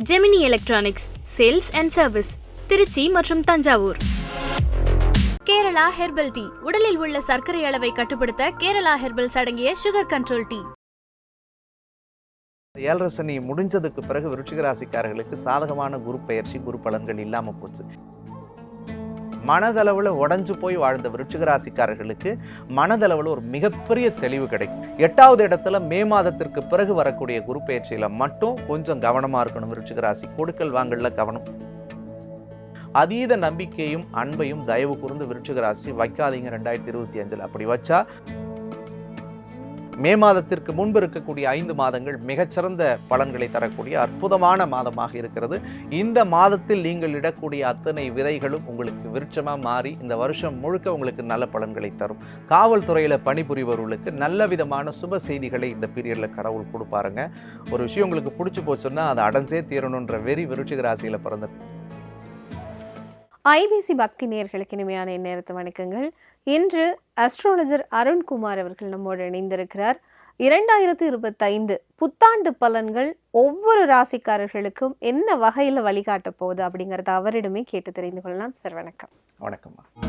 Gemini electronics sales and service Trichy மற்றும் Thanjavur Kerala herbal tea உடலில் உள்ள சர்க்கரை அளவை கட்டுப்படுத்த கேரளா ஹெர்பல்ஸ் அடங்கிய சுகர் கண்ட்ரோல் டீ ஏழரை சனி முடிஞ்சதுக்கு பிறகு விருச்சிக ராசிக்காரர்களுக்கு சாதகமான குரு பயிற்சி குரு பலன்கள் இல்லாமல் போச்சு. மனதளவில் உடஞ்சு போய் வாழ்ந்த விருச்சிகராசிக்காரர்களுக்கு மனதளவில் ஒரு மிகப்பெரிய தெளிவு கிடைக்கும். எட்டாவது இடத்துல மே மாதத்திற்கு பிறகு வரக்கூடிய குரு பயிற்சியில் மட்டும் கொஞ்சம் கவனமாக இருக்கணும். விருச்சிகராசி கொடுக்கல் வாங்கல கவனம். அதீத நம்பிக்கையும் அன்பையும் தயவு கூர்ந்து விருச்சிகராசி வைக்காதீங்க. ரெண்டாயிரத்தி இருபத்தி அஞ்சில். அப்படி வச்சா மே மாதத்திற்கு முன்பு இருக்கக்கூடிய ஐந்து மாதங்கள் மிகச்சிறந்த பலன்களை தரக்கூடிய அற்புதமான மாதமாக இருக்கிறது. இந்த மாதத்தில் நீங்கள் இடக்கூடிய அத்தனை விதைகளும் உங்களுக்கு விருட்சமாக மாறி இந்த வருஷம் முழுக்க உங்களுக்கு நல்ல பலன்களை தரும். காவல்துறையில் பணிபுரிபவர்களுக்கு நல்ல விதமான சுப செய்திகளை இந்த பீரியடில் கடவுள் கொடுப்பாருங்க. ஒரு விஷயம் உங்களுக்கு பிடிச்சி போச்சுன்னா அதை அடைஞ்சே தீரணுன்ற வெறி விருட்சிக ராசியில் பிறந்த ஐபிசி பக்தி நேயர்களுக்கு இனிமையான இந்நேரத்து வணக்கங்கள். இன்று அஸ்ட்ராலஜர் அருண்குமார் அவர்கள் நம்மோடு இணைந்திருக்கிறார். இரண்டாயிரத்து இருபத்தைந்து புத்தாண்டு பலன்கள் ஒவ்வொரு ராசிக்காரர்களுக்கும் என்ன வகையில் வழிகாட்ட போகுது அப்படிங்கறத அவரிடமே கேட்டு தெரிந்து கொள்ளலாம். சார் வணக்கம். வணக்கம்மா.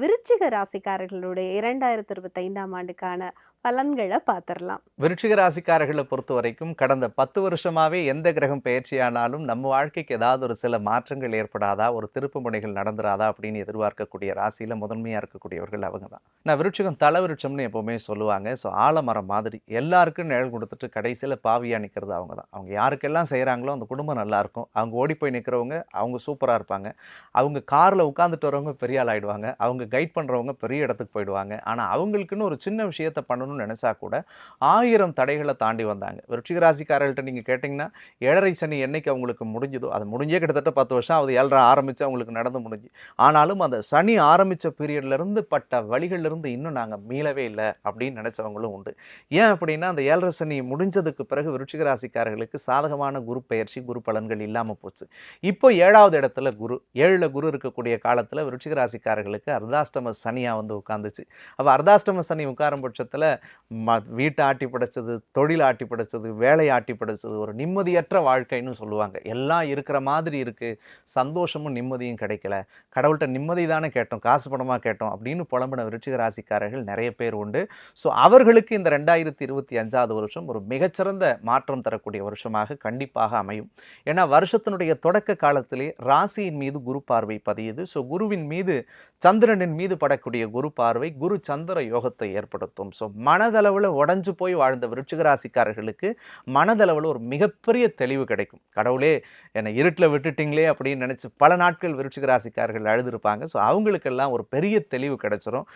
விருச்சிக ராசிக்காரர்களுடைய இரண்டாயிரத்து இருபத்தைந்தாம் ஆண்டுக்கான பலன்களை பார்த்துடலாம் விருட்சிக ராசிக்காரர்களை பொறுத்த வரைக்கும் கடந்த பத்து வருஷமாவே எந்த கிரகம் பயிற்சியானாலும் நம்ம வாழ்க்கைக்கு ஏதாவது ஒரு சில மாற்றங்கள் ஏற்படாதா ஒரு திருப்பு முனைகள் நடந்துராதா அப்படின்னு எதிர்பார்க்கக்கூடிய ராசியில முதன்மையா இருக்கக்கூடியவர்கள் அவங்க தான் நான் விருட்சிகம் தலை விருட்சம்னு எப்பவுமே சொல்லுவாங்க. ஸோ ஆலமரம் மாதிரி எல்லாருக்கும் நிழல் கொடுத்துட்டு கடைசியில பாவியா நிற்கிறது அவங்க தான் அவங்க யாருக்கெல்லாம் செய்கிறாங்களோ அந்த குடும்பம் நல்லா இருக்கும். அவங்க ஓடி போய் நிற்கிறவங்க அவங்க சூப்பராக இருப்பாங்க. அவங்க காரில் உட்காந்துட்டு வரவங்க பெரிய ஆள் ஆயிடுவாங்க அவங்க கைட் பண்ணுறவங்க பெரிய இடத்துக்கு போயிடுவாங்க. ஆனால் அவங்களுக்குன்னு ஒரு சின்ன விஷயத்த பண்ணணும்னு நினச்சா கூட ஆயிரம் தடைகளை தாண்டி வந்தாங்க. விருட்சிக ராசிக்காரர்கள்ட்ட நீங்கள் கேட்டிங்கன்னா ஏழரை சனி என்னைக்கு அவங்களுக்கு முடிஞ்சதோ அது முடிஞ்சே கிட்டத்தட்ட பத்து வருஷம் அது ஏழரை ஆரம்பித்து அவங்களுக்கு நடந்து முடிஞ்சு. ஆனாலும் அந்த சனி ஆரம்பித்த பீரியட்லேருந்து பட்ட வழிகளிலிருந்து இன்னும் நாங்கள் மீளவே இல்லை அப்படின்னு நினச்சவங்களும் உண்டு. ஏன் அப்படின்னா அந்த ஏழரை சனி முடிஞ்சதுக்கு பிறகு விருட்சிக ராசிக்காரர்களுக்கு சாதகமான குரு பயிற்சி குரு பலன்கள் இல்லாமல் போச்சு. இப்போ ஏழாவது இடத்துல குரு ஏழில் குரு இருக்கக்கூடிய காலத்தில் விருட்சிக ராசிக்காரர்களுக்கு அர்தாஷ்டம சனியாக வந்து உட்காந்துச்சு அப்போ அர்தாஷ்டம சனி உட்காரும் பட்சத்தில் ம வீட்டை ஆட்டி படைச்சது தொழில் ஆட்டி படைச்சது வேலை ஆட்டி படைச்சது ஒரு நிம்மதியற்ற வாழ்க்கைன்னு சொல்லுவாங்க. எல்லாம் இருக்கிற மாதிரி இருக்கு. சந்தோஷமும் நிம்மதியும் கிடைக்கல. கடவுள்கிட்ட நிம்மதி தானே கேட்டோம் காசு பணமாக கேட்டோம் அப்படின்னு புலம்பின விருச்சிக ராசிக்காரர்கள் நிறைய பேர் உண்டு. ஸோ அவர்களுக்கு இந்த ரெண்டாயிரத்தி இருபத்தி அஞ்சாவது வருஷம் ஒரு மிகச்சிறந்த மாற்றம் தரக்கூடிய வருஷமாக கண்டிப்பாக அமையும். ஏன்னா வருஷத்தினுடைய தொடக்க காலத்திலே ராசியின் மீது குரு பார்வை பதியுது. ஸோ குருவின் மீது சந்திரனின் மீது படக்கூடிய குரு பார்வை குரு சந்திர யோகத்தை ஏற்படுத்தும். ஸோ மனதளவில் உடஞ்சு போய் வாழ்ந்த விருச்சிகராசிக்காரர்களுக்கு மனதளவில் ஒரு மிகப்பெரிய தெளிவு கிடைக்கும். கடவுளே என்னை இருட்டில் விட்டுட்டிங்களே அப்படின்னு நினச்சி பல நாட்கள் விருச்சிகராசிக்காரர்கள் அழுதுருப்பாங்க. ஸோ அவங்களுக்கெல்லாம் ஒரு பெரிய தெளிவு கிடைச்சிரும்.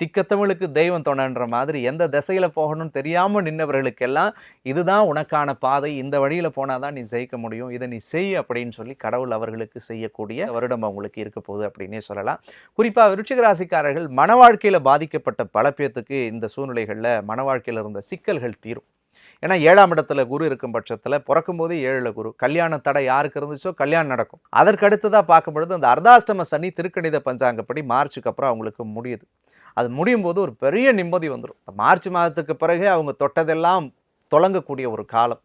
திக்கத்தமிழுக்கு தெய்வம் தொணன்ற மாதிரி எந்த திசையில் போகணும்னு தெரியாமல் நின்னவர்களுக்கெல்லாம் இதுதான் உனக்கான பாதை. இந்த வழியில் போனால் தான் நீ ஜெயிக்க முடியும். இதை நீ செய் அப்படின்னு சொல்லி கடவுள் அவர்களுக்கு செய்யக்கூடிய வருடம் அவங்களுக்கு இருக்க போகுது அப்படின்னே சொல்லலாம். குறிப்பாக விருச்சிகராசிக்காரர்கள் மன வாழ்க்கையில் பாதிக்கப்பட்ட பல பேர்த்துக்கு இந்த சூழ்நிலைகள் சூழ்நிலைகளில் மன வாழ்க்கையில் இருந்த சிக்கல்கள் தீரும். ஏன்னா ஏழாம் இடத்துல குரு இருக்கும் பட்சத்தில் பிறக்கும்போது ஏழில் குரு. கல்யாண தடை யாருக்கு இருந்துச்சோ கல்யாணம் நடக்கும். அதற்கு அடுத்ததாக பார்க்கும் பொழுது அந்த அர்தாஷ்டம சனி திருக்கணித பஞ்சாங்கப்படி மார்ச்சுக்கு அப்புறம் அவங்களுக்கு முடியுது. அது முடியும் போது ஒரு பெரிய நிம்மதி வந்துடும் மார்ச் மாதத்துக்கு பிறகு அவங்க தொட்டதெல்லாம் தொடங்கக்கூடிய ஒரு காலம்.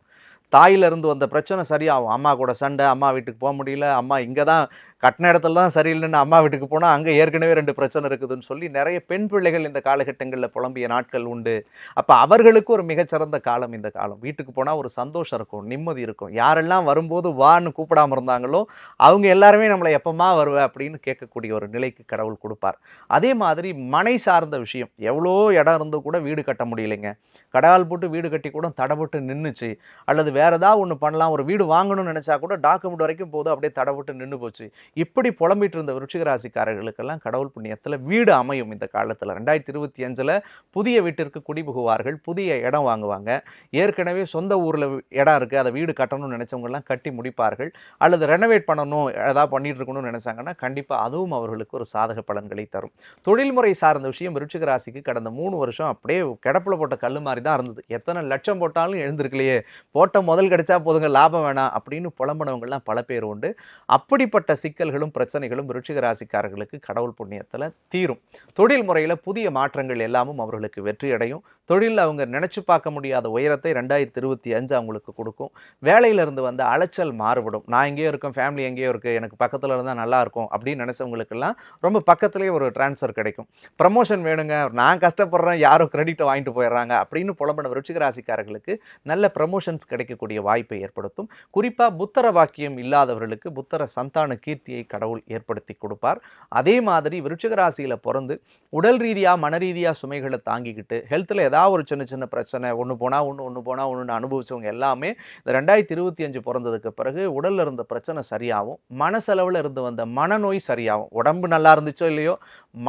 தாயிலிருந்து வந்த பிரச்சனை சரியாகும். அம்மா கூட சண்டை அம்மா வீட்டுக்கு போக முடியல அம்மா இங்கே தான் கட்டின இடத்துல தான் சரியில்லைன்னு அம்மா வீட்டுக்கு போனால் அங்கே ஏற்கனவே ரெண்டு பிரச்சனை இருக்குதுன்னு சொல்லி நிறைய பெண் பிள்ளைகள் இந்த காலகட்டங்களில் புலம்பிய நாட்கள் உண்டு. அப்போ அவர்களுக்கு ஒரு மிகச்சிறந்த காலம் இந்த காலம். வீட்டுக்கு போனால் ஒரு சந்தோஷம் இருக்கும் நிம்மதி இருக்கும். யாரெல்லாம் வரும்போது வான்னு கூப்பிடாம இருந்தாங்களோ அவங்க எல்லாருமே நம்மளை எப்பமா வருவ அப்படின்னு கேட்கக்கூடிய ஒரு நிலைக்கு கடவுள் கொடுப்பார். அதே மாதிரி மனை சார்ந்த விஷயம். எவ்வளோ இடம் இருந்து கூட வீடு கட்ட முடியலைங்க. கடவால் போட்டு வீடு கட்டி கூட தடைபட்டு நின்றுச்சு அல்லது வேறு ஏதாவது ஒன்று பண்ணலாம் ஒரு வீடு வாங்கணும்னு நினச்சா கூட டாக்குமெண்ட் வரைக்கும் போது அப்படியே தடைபட்டு நின்று போச்சு. இப்படி புலம்பிட்டு இருந்த விருச்சிகராசிக்காரர்களுக்கெல்லாம் கடவுள் புண்ணியத்தில் வீடு அமையும் இந்த காலத்தில். ரெண்டாயிரத்தி இருபத்தி அஞ்சில் புதிய வீட்டிற்கு குடிபுகுவார்கள் புதிய இடம் வாங்குவாங்க. ஏற்கனவே சொந்த ஊரில் இடம் இருக்குது அதை வீடு கட்டணும்னு நினச்சவங்கெல்லாம் கட்டி முடிப்பார்கள். அல்லது ரெனோவேட் பண்ணணும் ஏதாவது பண்ணிட்டு இருக்கணும்னு நினச்சாங்கன்னா கண்டிப்பாக அதுவும் அவர்களுக்கு ஒரு சாதக பலன்களை தரும். தொழில்முறை சார்ந்த விஷயம் விருச்சிக ராசிக்கு கடந்த மூணு வருஷம் அப்படியே கிடப்பில் போட்ட கல் மாதிரி தான் இருந்தது. எத்தனை லட்சம் போட்டாலும் எழுந்திருக்கலையே. போட்ட முதல் கிடைச்சா போதுங்க லாபம் வேணாம் அப்படின்னு புலம்பனவங்கள்லாம் பல பேர் உண்டு. அப்படிப்பட்ட சிக்கல் சிக்கல்களும் பிரச்சனைகளும் விருச்சிக ராசிக்காரர்களுக்கு கடவுள் புண்ணியத்தில் தீரும். தொழில் முறையில் புதிய மாற்றங்கள் எல்லாமும் அவர்களுக்கு வெற்றி அடையும் தொழிலில் அவங்க நினைச்சு பார்க்க முடியாத உயரத்தை ரெண்டாயிரத்தி இருபத்தி அஞ்சு அவங்களுக்கு கொடுக்கும். வேலையிலிருந்து வந்த அலைச்சல் மாறுபடும். நான் எங்கேயோ இருக்கேன் ஃபேமிலி எங்கேயோ இருக்குது எனக்கு பக்கத்தில் இருந்தால் நல்லா இருக்கும் அப்படின்னு நினச்சவங்களுக்கெல்லாம் ரொம்ப பக்கத்துலேயே ஒரு டிரான்ஸ்ஃபர் கிடைக்கும். ப்ரமோஷன் வேணுங்க நான் கஷ்டப்படுறேன் யாரோ கிரெடிட்டை வாங்கிட்டு போயிடுறாங்க அப்படின்னு புலம்பன விருச்சிக ராசிக்காரர்களுக்கு நல்ல ப்ரமோஷன்ஸ் கிடைக்கக்கூடிய வாய்ப்பை ஏற்படுத்தும். குறிப்பாக புத்தர வாக்கியம் இல்லாதவர்களுக்கு புத்தர சந்தான கீர்த்தி சக்தியை கடவுள் ஏற்படுத்தி கொடுப்பார். அதே மாதிரி விருச்சிக ராசியில் பிறந்து உடல் ரீதியாக மன ரீதியாக சுமைகளை தாங்கிக்கிட்டு ஹெல்த்தில் ஏதாவது ஒரு சின்ன சின்ன பிரச்சனை ஒன்று போனால் ஒன்று ஒன்று போனால் ஒன்று அனுபவிச்சவங்க எல்லாமே இந்த ரெண்டாயிரத்தி இருபத்தி அஞ்சு பிறந்ததுக்கு பிறகு உடலில் இருந்த பிரச்சனை சரியாகும். மனசளவில் இருந்து வந்த மனநோய் சரியாகும். உடம்பு நல்லா இருந்துச்சோ இல்லையோ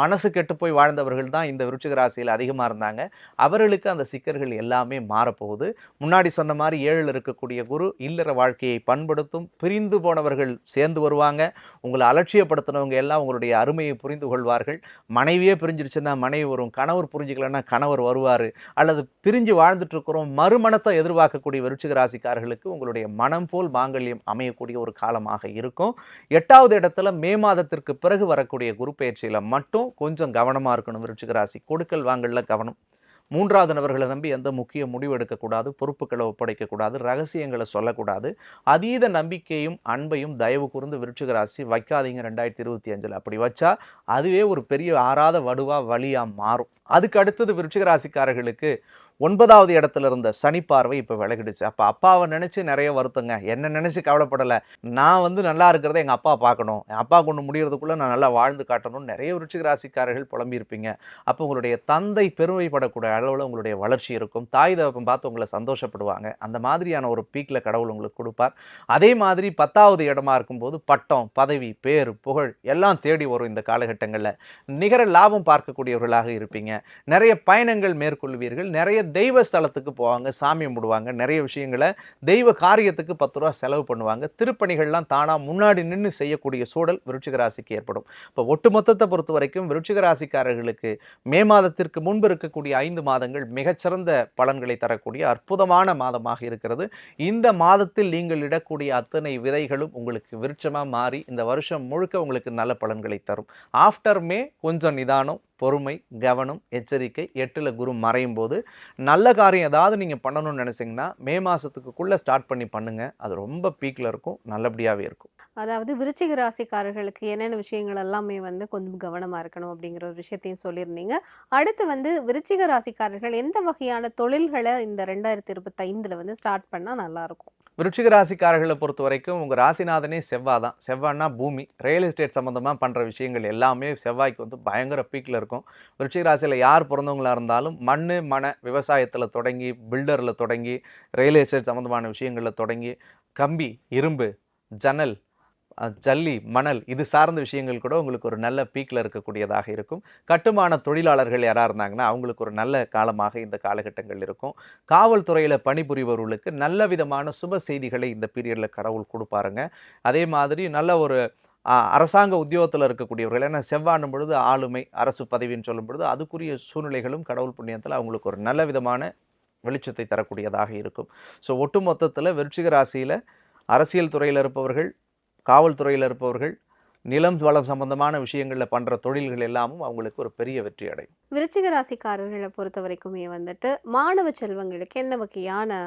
மனசு கெட்டு போய் வாழ்ந்தவர்கள் தான் இந்த விருச்சிக ராசியில் அதிகமாக இருந்தாங்க. அவர்களுக்கு அந்த சிக்கல்கள் எல்லாமே மாறப்போகுது. முன்னாடி சொன்ன மாதிரி ஏழில் இருக்கக்கூடிய குரு இல்லற வாழ்க்கையை பண்படுத்தும் பிரிந்து போனவர்கள் சேர்ந்து வருவாங்க. உங்களை அலட்சியப்படுத்தினவங்க எல்லாம் உங்களுடைய அருமையை புரிந்து கொள்வார்கள். மனைவியே பிரிஞ்சிருச்சுன்னா மனைவி வரும் கணவர் புரிஞ்சுக்கலன்னா கணவர் வருவார். அல்லது பிரிஞ்சு வாழ்ந்துட்டு இருக்கிறோம் மறுமணத்தை எதிர்பார்க்கக்கூடிய விருச்சிக ராசிக்காரர்களுக்கு உங்களுடைய மனம் போல் மாங்கல்யம் அமையக்கூடிய ஒரு காலமாக இருக்கும். எட்டாவது இடத்துல மே மாதத்திற்கு பிறகு வரக்கூடிய குரு பயிற்சியில் மட்டும் கொஞ்சம் கவனமாக இருக்கணும். விருச்சிக ராசி கொடுக்கல் வாங்கல்ல கவனம். மூன்றாவது நபர்களை நம்பி எந்த முக்கிய முடிவு எடுக்கக்கூடாது பொறுப்புகளை ஒப்படைக்கக்கூடாது ரகசியங்களை சொல்லக்கூடாது. அதீத நம்பிக்கையும் அன்பையும் தயவு கூர்ந்து விருட்சிக ராசி வைக்காதீங்க ரெண்டாயிரத்தி இருபத்தி அஞ்சில். அப்படி வச்சா அதுவே ஒரு பெரிய ஆறாத வடுவா வழியாக மாறும். அதுக்கு அடுத்தது விருட்சிக ராசிக்காரர்களுக்கு ஒன்பதாவது இடத்துல இருந்த சனி பார்வை இப்போ விலகிடுச்சு. அப்போ அப்பாவை நினச்சி நிறைய வருத்தங்க. என்ன நினச்சி கவலைப்படலை. நான் வந்து நல்லா இருக்கிறத எங்கள் அப்பா பார்க்கணும். என் அப்பா கொண்டு முடிகிறதுக்குள்ளே நான் நல்லா வாழ்ந்து காட்டணும்னு நிறைய விருச்சிக ராசிக்காரர்கள் புலம்பியிருப்பீங்க அப்போ உங்களுடைய தந்தை பெருமைப்படக்கூடிய அளவில் உங்களுடைய வளர்ச்சி இருக்கும். தாய் தகப்பன் பார்த்து உங்களை சந்தோஷப்படுவாங்க. அந்த மாதிரியான ஒரு பீக்கில் கடவுள் உங்களுக்கு கொடுப்பார். அதே மாதிரி பத்தாவது இடமா இருக்கும்போது பட்டம் பதவி பேர் புகழ் எல்லாம் தேடி வரும் இந்த காலகட்டங்களில். நிகர லாபம் பார்க்கக்கூடியவர்களாக இருப்பீங்க. நிறைய பயணங்கள் மேற்கொள்வீர்கள். நிறைய தெய்வ ஸ்தலத்துக்கு போவாங்க சாமி கும்பிடுவாங்க நிறைய விஷயங்களை தெய்வ காரியத்துக்கு பத்து ரூபா செலவு பண்ணுவாங்க. திருப்பணிகள்லாம் தானாக முன்னாடி நின்று செய்யக்கூடிய சூழல் விருட்சிக ராசிக்கு ஏற்படும். இப்போ ஒட்டுமொத்தத்தை பொறுத்த வரைக்கும் விருட்சிக ராசிக்காரர்களுக்கு மே மாதத்திற்கு முன்பு இருக்கக்கூடிய ஐந்து மாதங்கள் மிகச்சிறந்த பலன்களை தரக்கூடிய அற்புதமான மாதமாக இருக்கிறது. இந்த மாதத்தில் நீங்கள் இடக்கூடிய அத்தனை விதைகளும் உங்களுக்கு விருட்சமாக மாறி இந்த வருஷம் முழுக்க உங்களுக்கு நல்ல பலன்களை தரும். ஆஃப்டர் மே கொஞ்சம் நிதானம் பொறுமை கவனம் எச்சரிக்கை எட்டில் குரு மறையும் போது நல்ல காரியம் ஏதாவது நீங்கள் பண்ணணும்னு நினைச்சீங்கன்னா மே மாதத்துக்குள்ளே ஸ்டார்ட் பண்ணி பண்ணுங்கள் அது ரொம்ப பீக்கில் இருக்கும் நல்லபடியாகவே இருக்கும். அதாவது விருச்சிக ராசிக்காரர்களுக்கு என்னென்ன விஷயங்கள் எல்லாமே வந்து கொஞ்சம் கவனமா இருக்கணும் அப்படிங்கிற ஒரு விஷயத்தையும் சொல்லியிருந்தீங்க. அடுத்து வந்து விருச்சிக ராசிக்காரர்கள் எந்த வகையான தொழில்களை இந்த ரெண்டாயிரத்தி இருபத்தைந்துல வந்து ஸ்டார்ட் பண்ணா நல்லா இருக்கும்? விருச்சிக ராசிக்காரர்களை பொறுத்த வரைக்கும் உங்கள் ராசிநாதனே செவ்வாய் தான் செவ்வாய்னா பூமி. ரியல் எஸ்டேட் சம்மந்தமாக பண்ணுற விஷயங்கள் எல்லாமே செவ்வாய்க்கு வந்து பயங்கர பீக்கில் இருக்கும். விருச்சிக ராசியில் யார் பிறந்தவங்களாக இருந்தாலும் மண் மன விவசாயத்தில் தொடங்கி பில்டரில் தொடங்கி ரியல் எஸ்டேட் சம்மந்தமான விஷயங்களில் தொடங்கி கம்பி இரும்பு ஜன்னல் ஜல்லி மணல் இது சார்ந்த விஷயங்கள் கூட உங்களுக்கு ஒரு நல்ல பீக்கில் இருக்கக்கூடியதாக இருக்கும். கட்டுமான தொழிலாளர்கள் யாராக இருந்தாங்கன்னா அவங்களுக்கு ஒரு நல்ல காலமாக இந்த காலகட்டங்கள் இருக்கும். காவல்துறையில் பணிபுரிபவர்களுக்கு நல்ல விதமான சுப செய்திகளை இந்த பீரியடில் கடவுள் கொடுப்பாருங்க. அதே மாதிரி நல்ல ஒரு அரசாங்க உத்தியோகத்தில் இருக்கக்கூடியவர்கள். ஏன்னா செவ்வானும் பொழுது ஆளுமை அரசு பதவின்னு சொல்லும் பொழுது அதுக்குரிய சூழ்நிலைகளும் கடவுள் புண்ணியத்தில் அவங்களுக்கு ஒரு நல்ல விதமான வெளிச்சத்தை தரக்கூடியதாக இருக்கும். ஸோ ஒட்டுமொத்தத்தில் விருச்சிக ராசியில் அரசியல் துறையில் இருப்பவர்கள் காவல்துறையில் இருப்பவர்கள் நிலம் வளம் சம்பந்தமான விஷயங்களில் பண்ணுற தொழில்கள் எல்லாமும் அவங்களுக்கு ஒரு பெரிய வெற்றி அடையும். விருச்சிக ராசிக்காரர்களை பொறுத்த வரைக்குமே வந்துட்டு மாணவ செல்வங்களுக்கு எந்த வகையான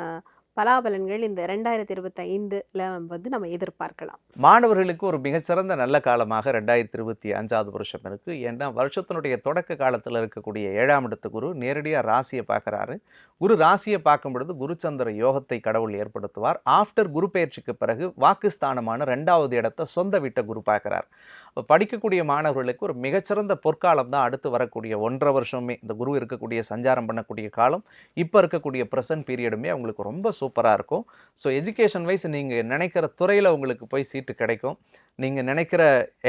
பலாபலன்கள் இந்த ரெண்டாயிரத்தி இருபத்தி ஐந்துல வந்து நம்ம எதிர்பார்க்கலாம். மாணவர்களுக்கு ஒரு மிகச்சிறந்த நல்ல காலமாக ரெண்டாயிரத்தி இருபத்தி அஞ்சாவது வருஷம் இருக்கு. ஏன்னா வருஷத்தினுடைய தொடக்க காலத்தில் இருக்கக்கூடிய ஏழாம் இடத்து குரு நேரடியாக ராசியை பார்க்குறாரு. குரு ராசியை பார்க்கும் பொழுது குருச்சந்திர யோகத்தை கடவுள் ஏற்படுத்துவார். ஆஃப்டர் குரு பயிற்சிக்கு பிறகு வாக்குஸ்தானமான ரெண்டாவது இடத்த சொந்த வீட்டை குரு பார்க்குறார். படிக்கக்கூடிய மாணவர்களுக்கு ஒரு மிகச்சிறந்த பொற்காலம் தான் அடுத்து வரக்கூடிய ஒன்றரை வருஷமே. இந்த குரு இருக்கக்கூடிய சஞ்சாரம் பண்ணக்கூடிய காலம் இப்போ இருக்கக்கூடிய ப்ரெசன்ட் பீரியடுமே அவங்களுக்கு ரொம்ப சூப்பராக இருக்கும். ஸோ எஜுகேஷன் வைஸ் நீங்கள் நினைக்கிற துறையில் உங்களுக்கு போய் சீட்டு கிடைக்கும். நீங்கள் நினைக்கிற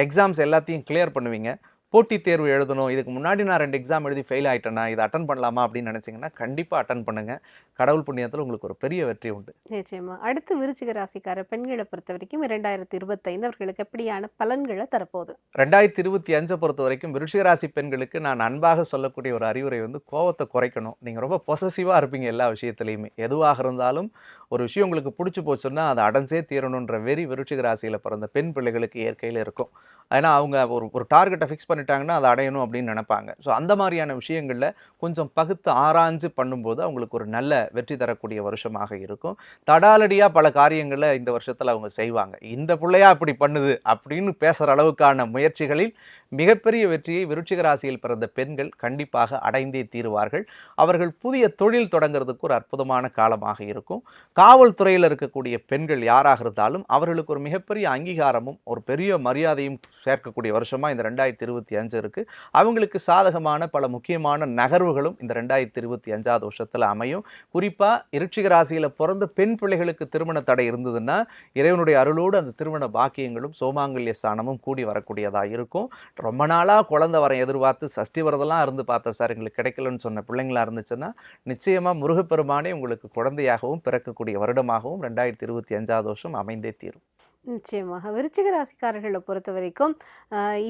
எக்ஸாம்ஸ் எல்லாத்தையும் கிளியர் பண்ணுவீங்க. போட்டித் தேர்வு எழுதணும் இதுக்கு முன்னாடி நான் ரெண்டு எக்ஸாம் எழுதி ஃபெயில் ஆயிட்டேனா இதை அட்டன் பண்ணலாமா அப்படின்னு நினச்சிங்கன்னா கண்டிப்பாக அட்டன் பண்ணுங்கள் கடவுள் புண்ணியத்தில் உங்களுக்கு ஒரு பெரிய வெற்றி உண்டு. நிச்சயமா. அடுத்து விருச்சிக ராசிக்கார பெண்களை பொறுத்த வரைக்கும் இரண்டாயிரத்தி இருபத்தைந்து அவர்களுக்கு எப்படியான பலன்களை தரப்போகுது? ரெண்டாயிரத்தி இருபத்தி அஞ்சை பொறுத்த வரைக்கும் விருச்சிக ராசி பெண்களுக்கு நான் அன்பாக சொல்லக்கூடிய ஒரு அறிவுரை வந்து கோவத்தை குறைக்கணும். நீங்கள் ரொம்ப பொசசிவாக இருப்பீங்க எல்லா விஷயத்துலையுமே. எதுவாக இருந்தாலும் ஒரு விஷயம் உங்களுக்கு பிடிச்சி போச்சுன்னா அதை அடைஞ்சே தீரணுன்ற வெறி விருச்சிக ராசியில் பிறந்த பெண் பிள்ளைகளுக்கு இயற்கையில் இருக்கும். ஏன்னா அவங்க ஒரு ஒரு டார்கெட்டை ஃபிக்ஸ் பண்ணிட்டாங்கன்னா அதை அடையணும் அப்படின்னு நினைப்பாங்க. ஸோ அந்த மாதிரியான விஷயங்களில் கொஞ்சம் பகுத்து ஆராய்ஞ்சு பண்ணும்போது அவங்களுக்கு ஒரு நல்ல வெற்றி தரக்கூடிய வருஷமாக இருக்கும். தடாலடியாக பல காரியங்களை இந்த வருஷத்தில் அவங்க செய்வாங்க. இந்த பிள்ளையா இப்படி பண்ணுது அப்படின்னு பேசுகிற அளவுக்கான முயற்சிகளில் மிகப்பெரிய வெற்றியை விருட்சிக ராசியில் பிறந்த பெண்கள் கண்டிப்பாக அடைந்தே தீருவார்கள். அவர்கள் புதிய தொழில் தொடங்குறதுக்கு ஒரு அற்புதமான காலமாக இருக்கும். காவல்துறையில் இருக்கக்கூடிய பெண்கள் யாராக இருந்தாலும் அவர்களுக்கு ஒரு மிகப்பெரிய அங்கீகாரமும் ஒரு பெரிய மரியாதையும் சேர்க்கக்கூடிய வருஷமாக இந்த ரெண்டாயிரத்தி இருபத்தி அஞ்சு இருக்குது அவங்களுக்கு சாதகமான பல முக்கியமான நகர்வுகளும் இந்த ரெண்டாயிரத்தி இருபத்தி அஞ்சாவது வருஷத்தில் அமையும். குறிப்பாக இருட்சிக ராசியில் பிறந்த பெண் பிள்ளைகளுக்கு திருமண தடை இருந்ததுன்னா இறைவனுடைய அருளோடு அந்த திருமண பாக்கியங்களும் சோமாங்கல்ய ஸ்தானமும் கூடி வரக்கூடியதாக இருக்கும். ரொம்ப நாளாக குழந்தை வர எதிர்பார்த்து சஷ்டி வரதெல்லாம் இருந்து பார்த்தேன் சார். எங்களுக்கு கிடைக்கலன்னு சொன்ன பிள்ளைங்களா இருந்துச்சுன்னா நிச்சயமாக முருகப்பெருமானே உங்களுக்கு குழந்தையாகவும் பிறக்கக்கூடிய வருடமாகவும் ரெண்டாயிரத்தி இருபத்தி அஞ்சாவது வருஷம் அமைந்தே தீரும். நிச்சயமாக. விருச்சிக ராசிக்காரர்களை பொறுத்த வரைக்கும்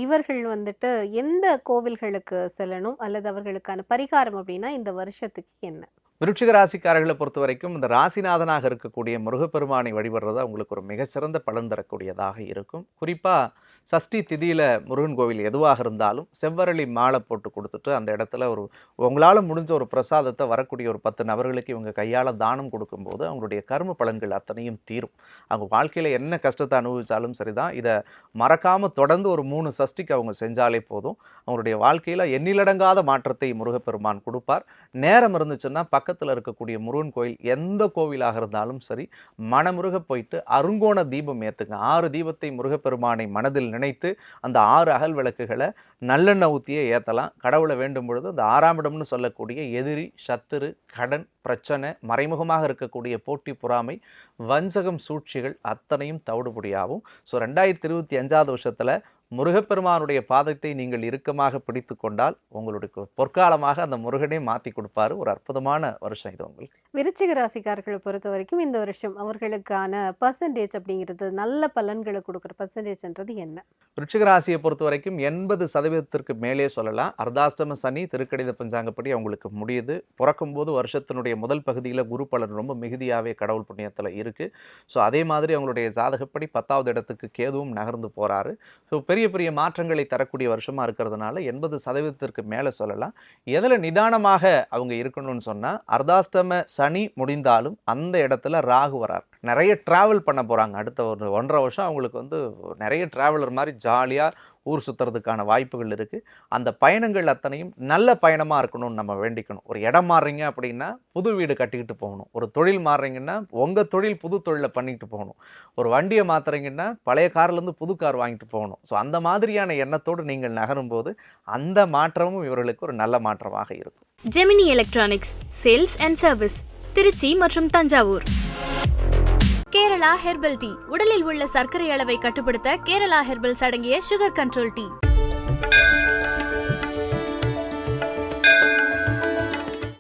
இவர்கள் வந்துட்டு எந்த கோவில்களுக்கு செல்லணும் அல்லது அவர்களுக்கான பரிகாரம் அப்படின்னா இந்த வருஷத்துக்கு என்ன? விருட்சிக ராசிக்காரர்களை பொறுத்த வரைக்கும் இந்த ராசிநாதனாக இருக்கக்கூடிய முருகப்பெருமானை வழிபடுறது அவங்களுக்கு ஒரு மிகச்சிறந்த பலன் தரக்கூடியதாக இருக்கும். குறிப்பாக சஷ்டி திதியில் முருகன் கோவில் எதுவாக இருந்தாலும் செவ்வரளி மாலை போட்டு கொடுத்துட்டு அந்த இடத்துல ஒரு உங்களால் முடிஞ்ச ஒரு பிரசாதத்தை வரக்கூடிய ஒரு பத்து நபர்களுக்கு இவங்க கையால் தானம் கொடுக்கும்போது அவங்களுடைய கர்ம பலன்கள் அத்தனையும் தீரும். அவங்க வாழ்க்கையில் என்ன கஷ்டத்தை அனுபவித்தாலும் சரிதான். இதை மறக்காமல் தொடர்ந்து ஒரு மூணு சஷ்டிக்கு அவங்க செஞ்சாலே போதும். அவங்களுடைய வாழ்க்கையில் எண்ணிலடங்காத மாற்றத்தை முருகப்பெருமான் கொடுப்பார். நேரம் இருந்துச்சுன்னா பக்கத்தில் இருக்கக்கூடிய முருகன் கோயில் எந்த கோவிலாக இருந்தாலும் சரி மனமுருக போயிட்டு அருங்கோண தீபம் ஏற்றுங்க ஆறு தீபத்தை முருகப்பெருமானை மனதில் நினைத்து அந்த ஆறு அகல் விளக்குகளை நல்லெண்ணெய் ஊற்றியே ஏற்றலாம் கடவுளை வேண்டும் பொழுது அந்த ஆறாம் இடம்னு சொல்லக்கூடிய எதிரி சத்துரு கடன் பிரச்சனை மறைமுகமாக இருக்கக்கூடிய போட்டி பொறாமை வஞ்சகம் சூழ்ச்சிகள் அத்தனையும் தவிடுபடியாகும். ஸோ ரெண்டாயிரத்தி இருபத்தி அஞ்சாவது வருஷத்தில் முருகப்பெருமானுடைய பாதத்தை நீங்கள் இறுக்கமாக பிடித்து கொண்டால் உங்களுக்கு பொற்காலமாக அந்த முருகனே மாற்றி கொடுப்பாரு. ஒரு அற்புதமான வருஷம் இது உங்களுக்கு. விருச்சிக ராசிக்காரர்களை பொறுத்த வரைக்கும் இந்த வருஷம் அவர்களுக்கான பர்சன்டேஜ் அப்படிங்கிறது நல்ல பலன்களை கொடுக்குற பர்சன்டேஜ்ன்றது என்ன? விருச்சிக ராசியை பொறுத்த வரைக்கும் எண்பது சதவீதத்திற்கு மேலே சொல்லலாம். அர்த்தாஷ்டம சனி திருக்கடித பஞ்சாங்கப்படி அவங்களுக்கு முடியுது. பிறக்கும்போது வருஷத்தினுடைய முதல் பகுதியில் குரு பலன் ரொம்ப மிகுதியாகவே கடவுள் புண்ணியத்தில் இருக்குது ஸோ அதே மாதிரி அவங்களுடைய ஜாதகப்படி பத்தாவது இடத்துக்கு கேதுவும் நகர்ந்து போகிறாரு ஸோ பெரிய பெரிய பெரிய மாற்றங்களை தரக்கூடிய வருஷமாக இருக்கிறதுனால எண்பது சதவீதத்திற்கு மேலே சொல்லலாம். எதில் நிதானமாக அவங்க இருக்கணும்னு சொன்னால் அர்தாஷ்டம சனி முடிந்தாலும் அந்த இடத்துல ராகு வரார். நிறைய ட்ராவல் பண்ண போகிறாங்க அடுத்த ஒரு ஒன்றரை வருஷம் அவங்களுக்கு வந்து நிறைய ட்ராவலர் மாதிரி ஜாலியாக ஊர் சுற்றுறதுக்கான வாய்ப்புகள் இருக்குது அந்த பயணங்கள் அத்தனையும் நல்ல பயணமாக இருக்கணும்னு நம்ம வேண்டிக்கணும். ஒரு இடம் மாறுறீங்க அப்படின்னா புது வீடு கட்டிக்கிட்டு போகணும். ஒரு தொழில் மாறுறீங்கன்னா உங்கள் தொழில் புது தொழிலை பண்ணிக்கிட்டு போகணும். ஒரு வண்டியை மாற்றுறீங்கன்னா பழைய கார்லேருந்து புது கார் வாங்கிட்டு போகணும். ஸோ அந்த மாதிரியான எண்ணத்தோடு நீங்கள் நகரும்போது அந்த மாற்றமும் இவர்களுக்கு ஒரு நல்ல மாற்றமாக இருக்கும். Gemini electronics sales and service Trichy மற்றும் தஞ்சாவூர் கேரளா ஹெர்பல் டீ. உடலில் உள்ள சர்க்கரை அளவை கட்டுப்படுத்த கேரளா ஹெர்பல்ஸ் அடங்கிய சுகர் கண்ட்ரோல் டீ.